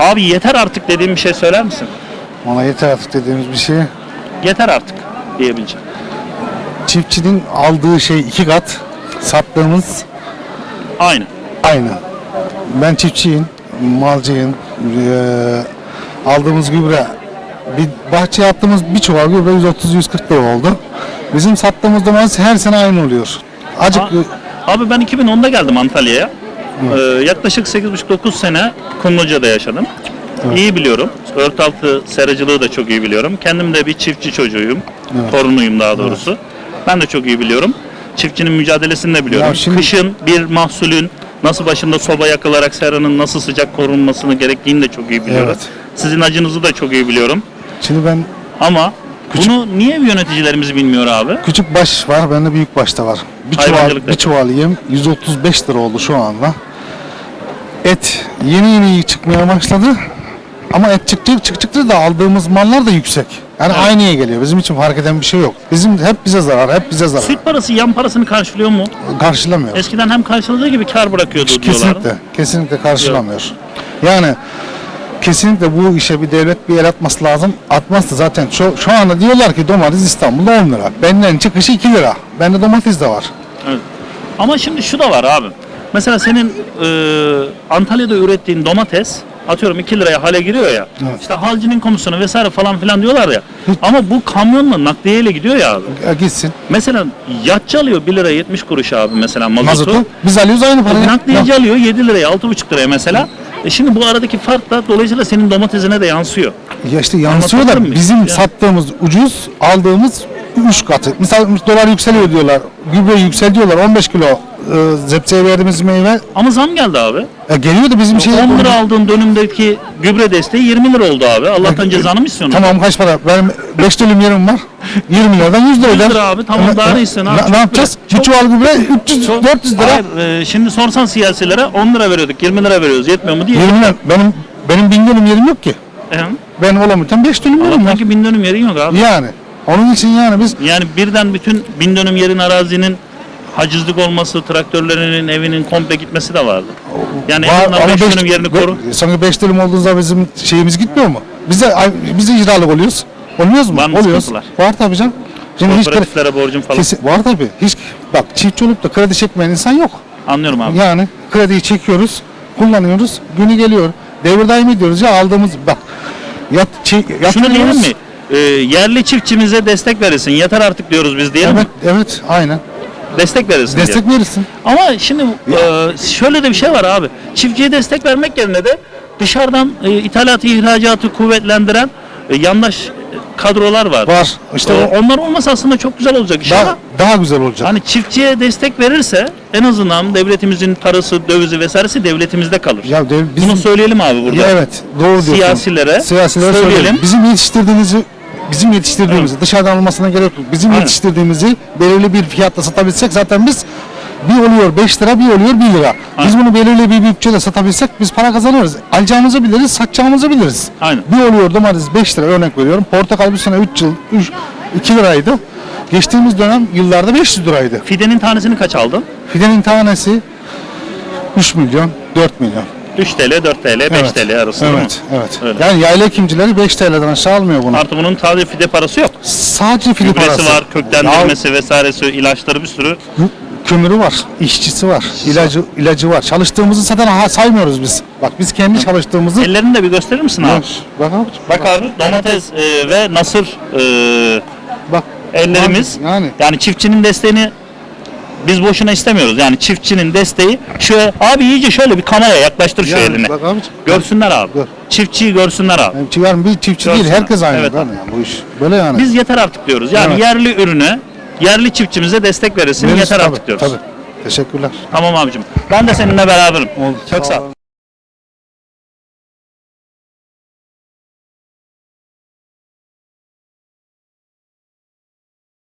Abi yeter artık dediğim bir şey söyler misin? Ona yeter artık dediğimiz bir şey. Yeter artık diyebileceğim. Çiftçinin aldığı şey iki kat, sattığımız Aynı. aynı. Ben çiftçiyim, malcıyım. Ee, aldığımız gübre, bir bahçe yaptığımız bir çuval gübre 130-140 lira oldu. Bizim sattığımız domates her sene aynı oluyor. Acık Abi ben 2010'da geldim Antalya'ya. Ee, yaklaşık 8,5-9 sene Kumluca'da yaşadım. İyi biliyorum. Ört altı seracılığı da çok iyi biliyorum. Kendim de bir çiftçi çocuğuyum. Torunuyum daha doğrusu. Ben de çok iyi biliyorum. Çiftçinin mücadelesini de biliyorum. Ya şimdi- Kışın bir mahsulün nasıl başında soba yakılarak seranın nasıl sıcak korunmasını gerektiğini de çok iyi biliyorum. Evet. Sizin acınızı da çok iyi biliyorum. şimdi ben Ama bunu niye yöneticilerimiz bilmiyor abi? küçük baş var, bende büyük baş da var. Bir çuval, bir çuval yem 135 lira oldu şu anda. Et yeni yeni çıkmaya başladı. Ama et çıktı çık çıktı da aldığımız mallar da yüksek. Yani aynıya geliyor. Bizim için fark eden bir şey yok. Bizim hep bize zarar, hep bize zarar. Süt parası yan parasını karşılıyor mu? Karşılamıyor. Eskiden hem karşıladığı gibi kar bırakıyordu diyorlar. Kesinlikle, kesinlikle karşılamıyor. Yani kesinlikle bu işe bir devlet bir el atması lazım. Atmazsa zaten şu, şu anda diyorlar ki domates İstanbul'da 10 lira. Benden çıkışı 2 lira. Bende domates de var. Evet. Ama şimdi şu da var abi. Mesela senin e, Antalya'da ürettiğin domates atıyorum 2 liraya hale giriyor ya. Evet. İşte halcinin komisyonu vesaire falan filan diyorlar ya. Ama bu kamyonla nakliyeyle gidiyor ya abi. Ya gitsin. Mesela yatçı alıyor 1 lira 70 kuruş abi mesela mazotu. Mazotu. Biz alıyoruz aynı parayı. Nakliyeci alıyor 7 liraya 6,5 liraya mesela. E şimdi bu aradaki fark da dolayısıyla senin domatesine de yansıyor. Ya işte yansıyor da bizim Yani. sattığımız ucuz, aldığımız 3 katı. Mesela dolar yükseliyor diyorlar. Gübre yüksel diyorlar. 15 kilo e, zepseye verdiğimiz meyve Ama zam geldi abi. e, geliyor da bizim şey 10 lira aldığın dönümdeki gübre desteği 20 lira oldu abi. Allah'tan cezanı mı istiyorsun? Tamam kaç para? Benim 5 dönüm yerim var. 20 liradan 100 lira 100 öder. lira abi, tamam, E, daha e, ne istiyorsun abi? Ne, Çok ne yapacağız? Bir çuval gübre 300 Çok- 400 lira. Hayır, e, şimdi sorsan siyasilere 10 lira veriyorduk, 20 lira veriyoruz. Yetmiyor mu diye. 20 lira. Benim benim 1000 dönüm yerim yok ki. E, Ben olamıyorum 5 dönüm yerim var. Allah'tan ki bin dönüm yerin yok abi. Yani onun için yani biz Yani birden bütün bin dönüm yerin arazinin hacizlik olması, traktörlerinin evinin komple gitmesi de vardı. Yani en Var, azından ama 5 beş- dönüm yerini be- koru. Sanki 5 dönüm olduğunda bizim şeyimiz gitmiyor mu? Bize ay- bize icralık oluyoruz. Olmuyoruz mu? Var mı Oluyoruz. sıkıntılar? Var tabii canım. Şimdi hiç kredi, Kooperatiflere borcum falan. kesin, var tabii. Hiç bak çiftçi olup da kredi çekmeyen insan yok. Anlıyorum abi. Yani krediyi çekiyoruz, kullanıyoruz, günü geliyor. Devir daim ediyoruz ya aldığımız bak. Yat, çi, Şunu yatırıyoruz. diyelim mi? E, yerli çiftçimize destek verilsin. Yeter artık diyoruz biz diyelim Evet, mi? evet, aynen. Destek verilsin diye. Destek verirsin. Ama şimdi e, şöyle de bir şey var abi. Çiftçiye destek vermek yerine de dışarıdan e, ithalatı ihracatı kuvvetlendiren e, yandaş kadrolar var. Var. İşte o onlar olmasa aslında çok güzel olacak iş daha, daha güzel olacak. hani çiftçiye destek verirse en azından devletimizin parası, dövizi vesairesi devletimizde kalır. ya dev, bizim Bunu söyleyelim abi burada. Ya evet, doğru diyorsun. Siyasilere Siyasilere söyleyelim. söyleyelim. Bizim yetiştirdiğimizi bizim yetiştirdiğimizi dışarıdan almasına gerek yok. Bizim Aynen. yetiştirdiğimizi belirli bir fiyatla satabilsek zaten biz bir oluyor 5 lira, bir oluyor 1 lira. Biz bunu belirli bir bütçede satabilsek biz para kazanıyoruz. Alacağımızı biliriz, satacağımızı biliriz. Aynen. Bir oluyor domates 5 lira örnek veriyorum. Portakal bu sene 3 yıl 3 2 liraydı. Geçtiğimiz dönem yıllarda 500 liraydı. Fidenin tanesini kaç aldın? Fidenin tanesi 3 milyon, 4 milyon. 3 TL, 4 TL, 5 Evet. TL arası değil mi? Evet, evet. Öyle. Yani yayla ekimcileri 5 TL'den aşağı almıyor bunu. Artı bunun taze fide parası yok. Sadece fili Gübresi parası. var, köklendirmesi vesairesi, ilaçları bir sürü. Ya, kömürü var, işçisi var, ilacı ilacı var. Çalıştığımızı zaten ha, saymıyoruz biz. Bak biz kendi çalıştığımızı Ellerini de bir gösterir misin abi? Bak abi. Bak abi domates e, ve nasır e, Bak. ellerimiz. Yani Yani çiftçinin desteğini biz boşuna istemiyoruz. Yani çiftçinin desteği şöyle abi iyice şöyle bir kameraya yaklaştır şu Yani eline. Bak abi. Görsünler abi. Gör. Çiftçiyi görsünler abi. Yani çi- yani bir çiftçi değil, Görsünler. herkes aynı. Evet yani bu iş. Böyle yani. Biz yeter artık diyoruz. Yani Evet. yerli ürüne, yerli çiftçimize destek verirsin. Veririz yeter tabii, artık diyoruz. Tabii. Teşekkürler. Tamam abicim. Ben de seninle beraberim. Oldu. Çok sağ ol.